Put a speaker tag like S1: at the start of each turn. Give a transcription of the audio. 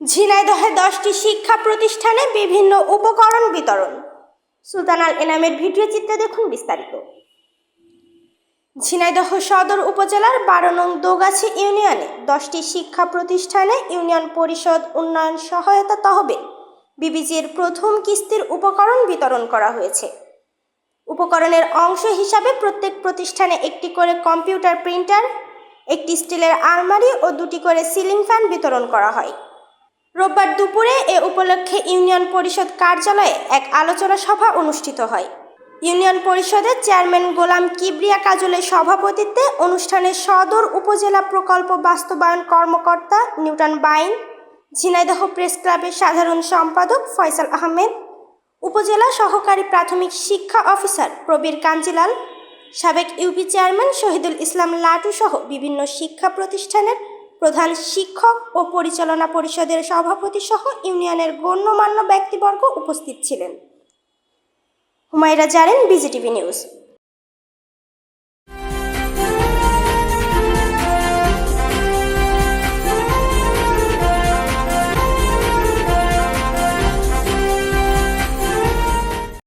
S1: ঝিনাইদহে দশটি শিক্ষা প্রতিষ্ঠানে বিভিন্ন উপকরণ বিতরণ। সুলতান আল এনামের ভিডিও চিত্রে দেখুন বিস্তারিত। ঝিনাইদহ সদর উপজেলার বারো নং দোগাছি ইউনিয়নে দশটি শিক্ষা প্রতিষ্ঠানে ইউনিয়ন পরিষদ উন্নয়ন সহায়তা তহবিল, বিবিজির প্রথম কিস্তির উপকরণ বিতরণ করা হয়েছে। উপকরণের অংশ হিসাবে প্রত্যেক প্রতিষ্ঠানে একটি করে কম্পিউটার প্রিন্টার, একটি স্টিলের আলমারি ও দুটি করে সিলিং ফ্যান বিতরণ করা হয়। রোববার দুপুরে এ উপলক্ষে ইউনিয়ন পরিষদ কার্যালয়ে এক আলোচনা সভা অনুষ্ঠিত হয়। ইউনিয়ন পরিষদের চেয়ারম্যান গোলাম কিবরিয়া কাজলের সভাপতিত্বে অনুষ্ঠানে সদর উপজেলা প্রকল্প বাস্তবায়ন কর্মকর্তা নিউটন বাইন, ঝিনাইদহ প্রেস ক্লাবের সাধারণ সম্পাদক ফয়সাল আহমেদ, উপজেলা সহকারী প্রাথমিক শিক্ষা অফিসার প্রবীর কাঞ্জিলাল, সাবেক ইউপি চেয়ারম্যান শহীদুল ইসলাম লাটু সহ বিভিন্ন শিক্ষা প্রতিষ্ঠানের প্রধান শিক্ষক ও পরিচালনা পরিষদের সভাপতি সহ ইউনিয়নের গণ্যমান্য ব্যক্তিবর্গ উপস্থিত ছিলেন। Humaira Jaren BGTV news.